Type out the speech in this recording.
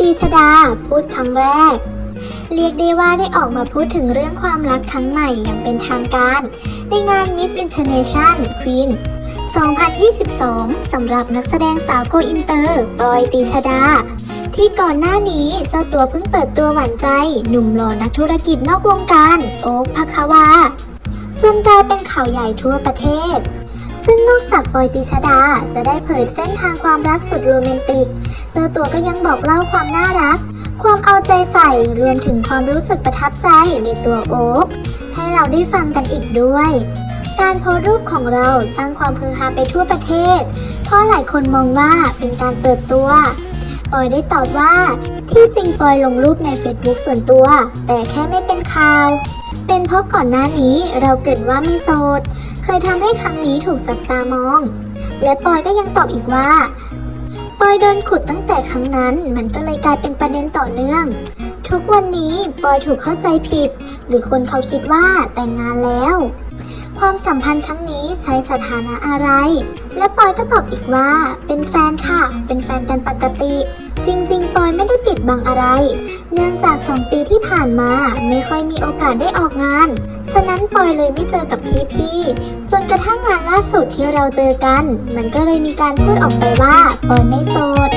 ตีชดาพูดครั้งแรก เรียกได้ว่าได้ออกมาพูดถึงเรื่องความรักครั้งใหม่อย่างเป็นทางการ ในงาน Miss International Queen 2022 สำหรับนักแสดงสาวโกอินเตอร์ปอยตีชดา ที่ก่อนหน้านี้เจ้าตัวเพิ่งเปิดตัวหวานใจ หนุ่มหล่อนักธุรกิจนอกวงการ โอ๊คพัคาวาจนกลายเป็นข่าวใหญ่ทั่วประเทศ ซึ่งนอกจากปอยติชดาจะได้เผยเส้นทางความรักสุดโรแมนติก เจ้าตัวก็ยังบอกเล่าความน่ารัก ความเอาใจใส่รวมถึงความรู้สึกประทับใจในตัวโอ๊คให้เราได้ฟังกันอีกด้วย การโพสรูปของเราสร้างความฮือฮาไปทั่วประเทศ เพราะหลายคนมองว่าเป็นการเปิดตัวปอยได้ตอบว่า ที่จริงปอยลงรูปใน Facebook ส่วนตัว แต่แค่ไม่เป็นข่าว เป็นเพราะก่อนหน้านี้เราเกิดว่าไม่โสด ยทำให้ครั้งนี้ถูกจับตามอง และปอยก็ยังตอบอีกว่า ปอยโดนขุดตั้งแต่ครั้งนั้นมันก็เลยกลายเป็นประเด็นต่อเนื่อง ทุกวันนี้ปอยถูกเข้าใจผิด หรือคนเขาคิดว่าแต่งงานแล้ว ความสัมพันธ์ครั้งนี้ใช้สถานะอะไร และปอยก็ตอบอีกว่า เป็นแฟนค่ะ เป็นแฟนกันปกติ จริงๆ ปอยไม่ได้ปิดบังอะไร เนื่องจากสองปีที่ผ่านมาไม่ค่อยมีโอกาสได้ออกงาน ฉะนั้นปอยเลยไม่เจอกับพี่ๆ จนกระทั่งงานล่าสุดที่เราเจอกัน มันก็เลยมีการพูดออกไปว่าปอยไม่โสด